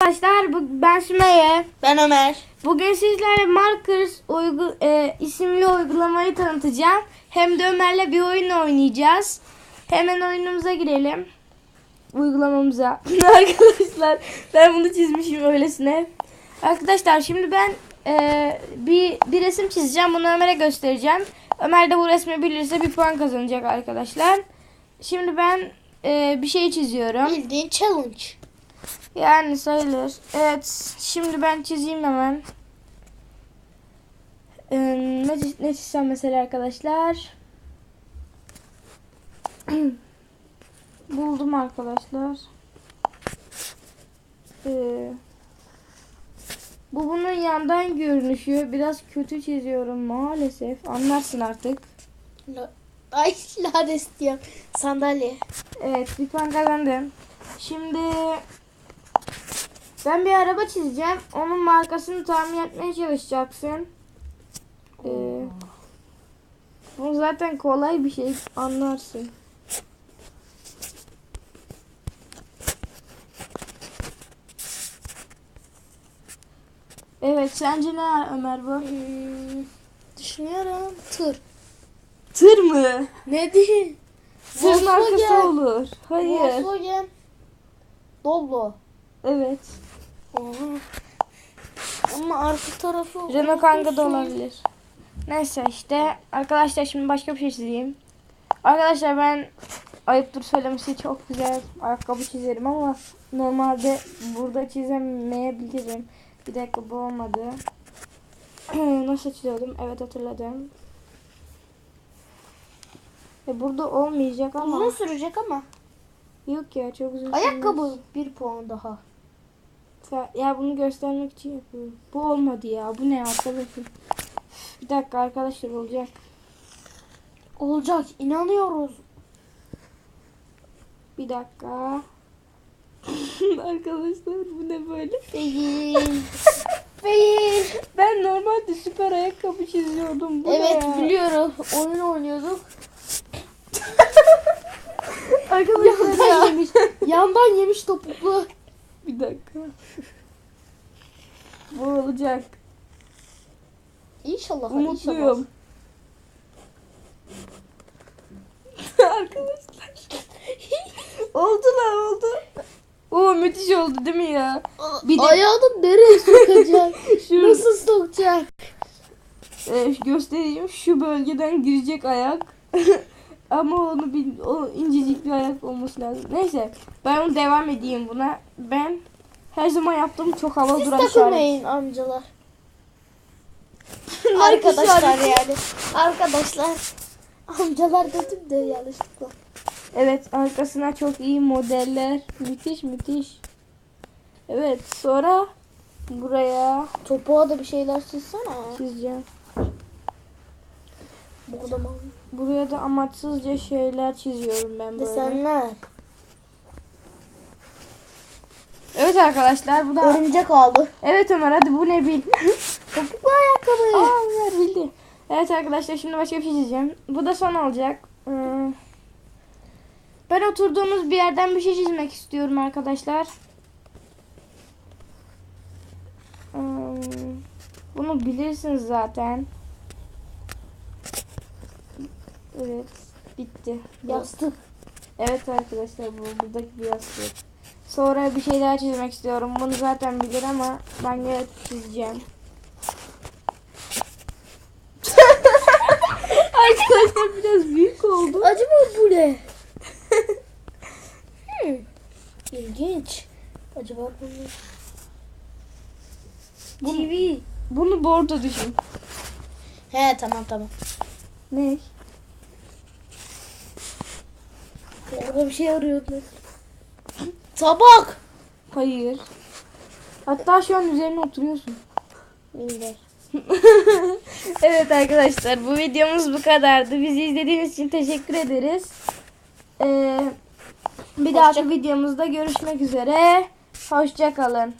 Arkadaşlar bu, ben Sümeyye. Ben Ömer. Bugün sizlere Markers uygu, e, isimli uygulamayı tanıtacağım. Hem de Ömer'le bir oyun oynayacağız. Hemen oyunumuza girelim. Uygulamamıza. Arkadaşlar ben bunu çizmişim öylesine. Arkadaşlar şimdi ben e, bir, bir resim çizeceğim. Bunu Ömer'e göstereceğim. Ömer de bu resmi bilirse bir puan kazanacak arkadaşlar. Şimdi ben e, bir şey çiziyorum. Bildiğin challenge. Yani sayılır. Evet. Şimdi ben çizeyim hemen. Ee, ne, ne çizsem mesela arkadaşlar? Buldum arkadaşlar. Ee, bu bunun yandan görünüşü. Biraz kötü çiziyorum maalesef. Anlarsın artık. Ay lades diyorum. Sandalye. Evet bir puan kazandım. Şimdi ben bir araba çizeceğim. Onun markasını tahmin etmeye çalışacaksın. Ee, bu zaten kolay bir şey anlarsın. Evet sence ne Ömer bu? Hmm, düşünüyorum. Tır. Tır mı? Ne değil? Tır markası Volkswagen. olur. Hayır. Volkswagen. Doblo. Evet. Aha. Ama arka tarafı... Renault Kangoo da olabilir. Neyse işte arkadaşlar şimdi başka bir şey çizeyim. Arkadaşlar ben ayıptır söylemesi çok güzel ayakkabı çizerim ama normalde burada çizemeyebilirim. Bir dakika bu olmadı. Nasıl çiziyordum? Evet hatırladım. E burada olmayacak ama. Uzun sürecek ama. Yok ya çok uzun. Ayakkabı bir puan daha. Ya bunu göstermek için yapıyorum. Bu olmadı ya. Bu ne arkadaşım? Bir dakika arkadaşlar olacak. Olacak. inanıyoruz. Bir dakika. Arkadaşlar bu ne böyle? Değil. Değil. Ben normalde süper ayakkabı çiziyordum. Bu evet ya? biliyorum. Oyun oynuyorduk. Arkadaşlar Yandan ya. yemiş. Yandan yemiş topuklu. Bir dakika. Bu olacak. İnşallah. Umutluyum. Arkadaşlar. oldu lan oldu. Oo müthiş oldu değil mi ya? Bir de- Ayağını nereye sokacak? Şu Nasıl sokacak? e, göstereyim. Şu bölgeden girecek ayak. Ama onu bil, o incecik bir ayak olması lazım. Neyse ben onu devam edeyim buna. Ben her zaman yaptığım çok havalı Siz duran takılmayın amcalar. Arkadaşlar yani. Arkadaşlar. Amcalar dedim de yanlışlıkla. Evet arkasına çok iyi modeller. Müthiş müthiş. Evet sonra buraya Topuğa da bir şeyler çizsene. çizeceğim. Burada mı? Buraya da amaçsızca şeyler çiziyorum ben böyle. Desenler. Evet arkadaşlar bu da... Örümcek aldı. Evet Ömer hadi bu ne bil. Topuklu ayakkabı. Aa Ömer bildi. Evet arkadaşlar şimdi başka bir şey çizeceğim. Bu da son olacak. Hmm. Ben oturduğumuz bir yerden bir şey çizmek istiyorum arkadaşlar. Hmm. Bunu bilirsiniz zaten. Evet. Bitti. Bu- Yastık. Evet arkadaşlar bu buradaki bir yastık. Sonra bir şey daha çizmek istiyorum. Bunu zaten bilir ama ben yine çizeceğim. arkadaşlar biraz büyük oldu. Acaba bu ne? hmm. İlginç. Acaba bu ne? TV. Bunu bordo düşün. He tamam tamam. Ne? Orada bir şey arıyordu. Tabak. Hayır. Hatta şu an üzerine oturuyorsun. Minder. evet arkadaşlar bu videomuz bu kadardı. Bizi izlediğiniz için teşekkür ederiz. Ee, bir dahaki videomuzda görüşmek üzere. Hoşça kalın.